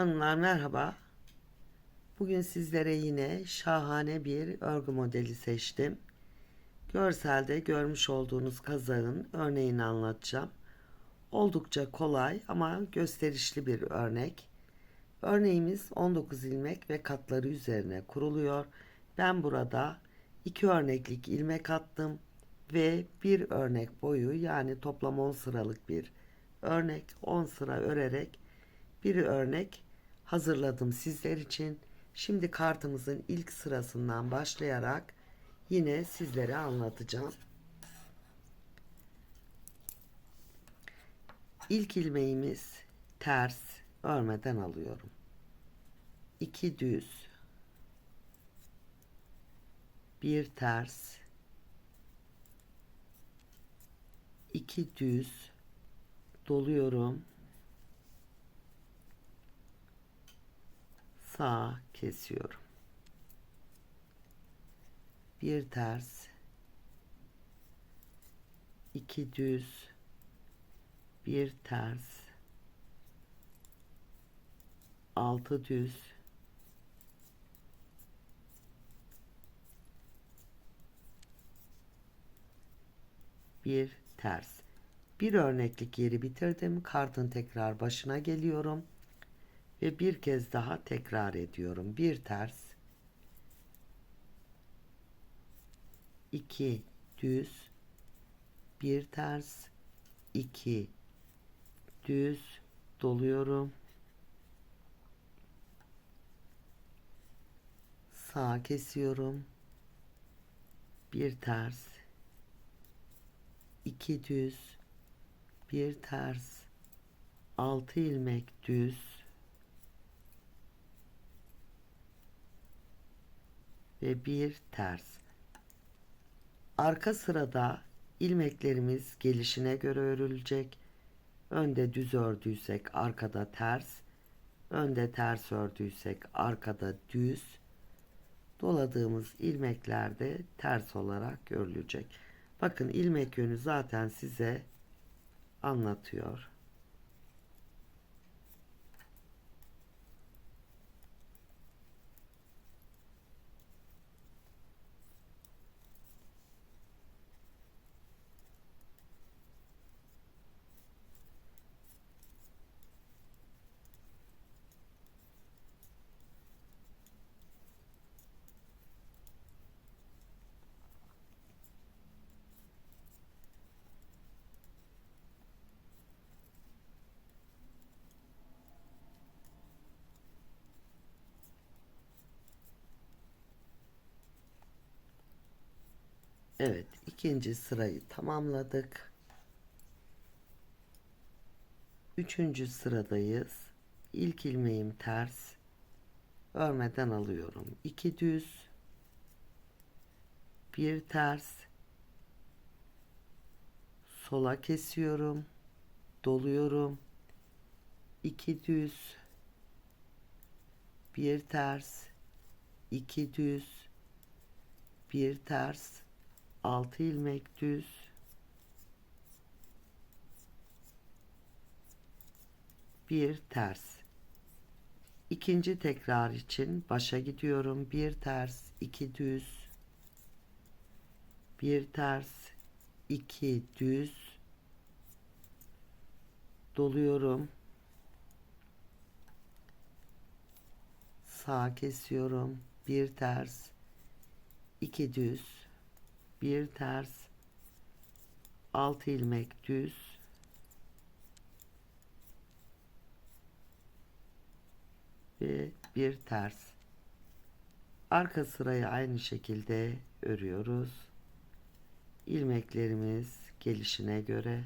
Hanımlar merhaba. Bugün sizlere yine şahane bir örgü modeli seçtim. Görselde görmüş olduğunuz kazağın örneğini anlatacağım. Oldukça kolay ama gösterişli bir örnek. Örneğimiz 19 ilmek ve katları üzerine kuruluyor. Ben burada iki örneklik ilmek attım ve bir örnek boyu yani toplam 10 sıralık bir örnek 10 sıra örerek bir örnek hazırladım sizler için. Şimdi kartımızın ilk sırasından başlayarak yine sizlere anlatacağım. İlk ilmeğimiz ters örmeden alıyorum. 2 düz bir ters 2 düz doluyorum sağ kesiyorum. Bir ters, iki düz, bir ters, altı düz, bir ters. Bir örneklik yeri bitirdim. Kartın tekrar başına geliyorum ve bir kez daha tekrar ediyorum. Bir ters, iki düz, bir ters, iki düz. Doluyorum. Sağ kesiyorum. Bir ters, iki düz, bir ters, altı ilmek düz, ve bir ters. Arka sırada ilmeklerimiz gelişine göre örülecek. Önde düz ördüysek arkada ters, önde ters ördüysek arkada düz. Doladığımız ilmekler de ters olarak örülecek. Bakın ilmek yönü zaten size anlatıyor. Evet, ikinci sırayı tamamladık. Üçüncü sıradayız. İlk ilmeğim ters. Örmeden alıyorum. İki düz. Bir ters. Sola kesiyorum. Doluyorum. İki düz. Bir ters. iki düz. Bir ters 6 ilmek düz. Bir ters. İkinci tekrar için başa gidiyorum. Bir ters iki düz. Bir ters iki düz. Doluyorum. Sağ kesiyorum. Bir ters iki düz bir ters. 6 ilmek düz. Ve bir ters. Arka sırayı aynı şekilde örüyoruz. İlmeklerimiz gelişine göre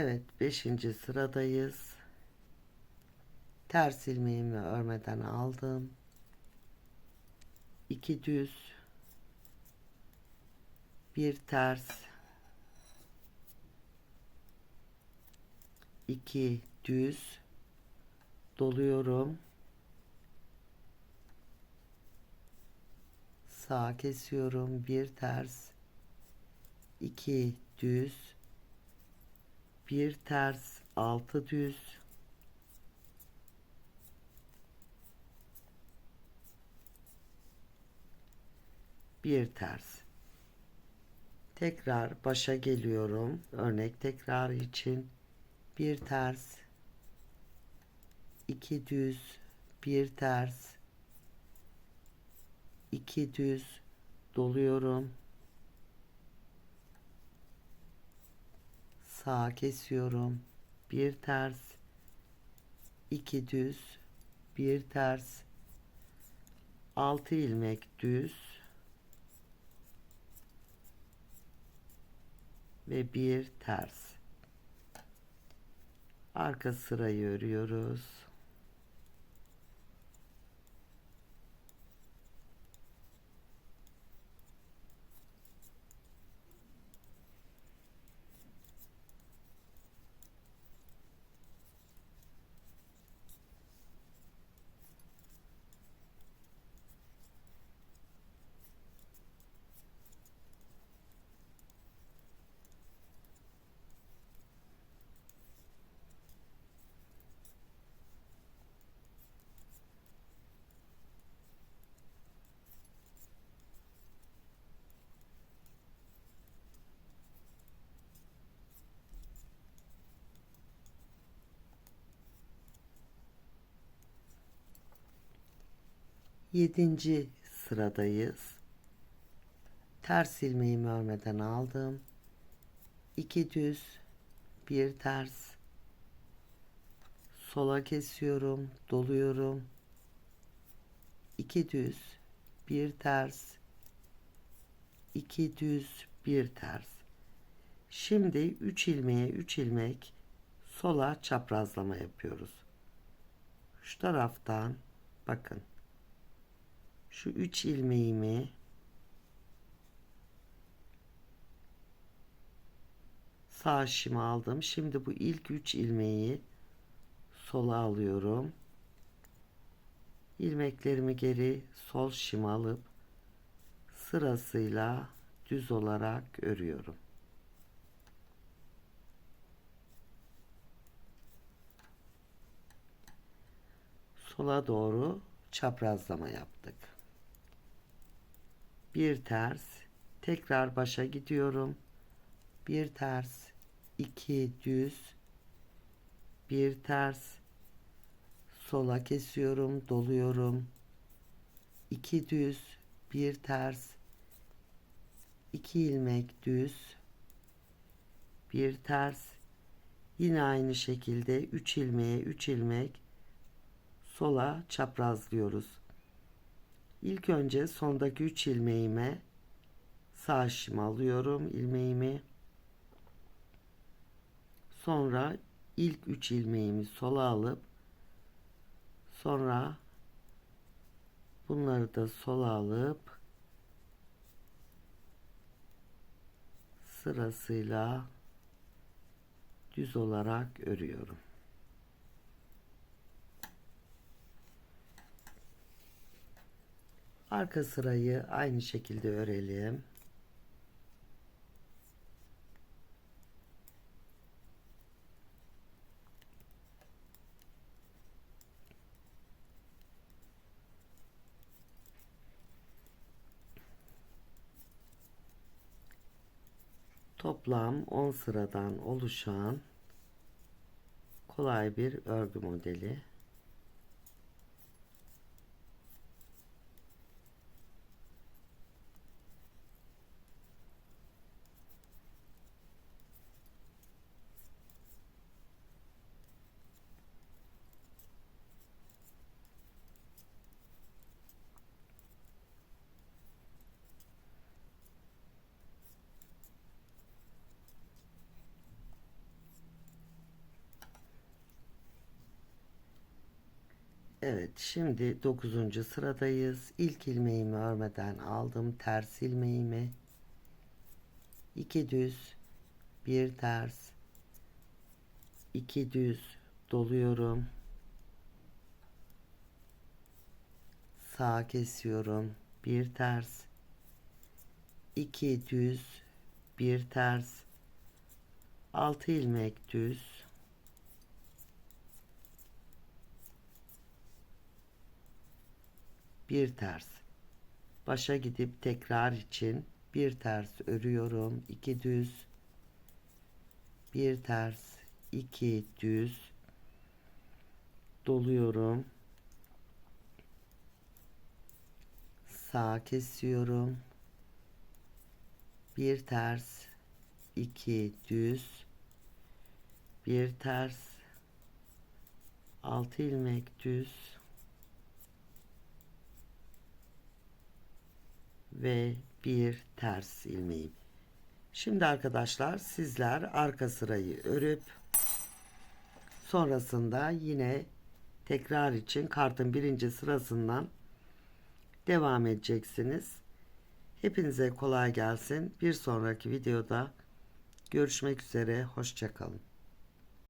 Evet 5. sıradayız. Ters ilmeğimi örmeden aldım. 2 düz bir ters 2 düz doluyorum. Sağ kesiyorum. Bir ters 2 düz bir ters 6 düz. Bir ters. Tekrar başa geliyorum. Örnek tekrar için. Bir ters. İki düz. Bir ters. İki düz. Doluyorum sağ kesiyorum. Bir ters. İki düz. Bir ters. Altı ilmek düz. Ve bir ters. Arka sırayı örüyoruz Yedinci sıradayız. Ters ilmeğimi örmeden aldım. 2 düz, bir ters. Sola kesiyorum, doluyorum. 2 düz, bir ters. 2 düz, bir ters. Şimdi 3 ilmeğe 3 ilmek sola çaprazlama yapıyoruz. Şu taraftan bakın şu üç ilmeğimi sağ şima aldım. Şimdi bu ilk üç ilmeği sola alıyorum. ilmeklerimi geri sol şima alıp sırasıyla düz olarak örüyorum. Sola doğru çaprazlama yaptık bir ters tekrar başa gidiyorum. Bir ters iki düz. Bir ters sola kesiyorum doluyorum. İki düz bir ters. İki ilmek düz. Bir ters. Yine aynı şekilde 3 ilmeğe 3 ilmek sola çaprazlıyoruz İlk önce sondaki 3 ilmeğime sağ şim alıyorum ilmeğimi. Sonra ilk 3 ilmeğimi sola alıp sonra bunları da sola alıp sırasıyla düz olarak örüyorum. Arka sırayı aynı şekilde örelim. Toplam 10 sıradan oluşan kolay bir örgü modeli. Evet, şimdi 9. sıradayız. İlk ilmeğimi örmeden aldım. Ters ilmeğimi. 2 düz, bir ters, 2 düz doluyorum. Sağ kesiyorum. Bir ters, 2 düz, bir ters, 6 ilmek düz. Bir ters. Başa gidip tekrar için bir ters örüyorum. İki düz. Bir ters iki düz. Doluyorum. Sağ kesiyorum. Bir ters iki düz. Bir ters. Altı ilmek düz ve bir ters ilmeğim. Şimdi arkadaşlar sizler arka sırayı örüp sonrasında yine tekrar için kartın birinci sırasından devam edeceksiniz. Hepinize kolay gelsin. Bir sonraki videoda görüşmek üzere. Hoşçakalın.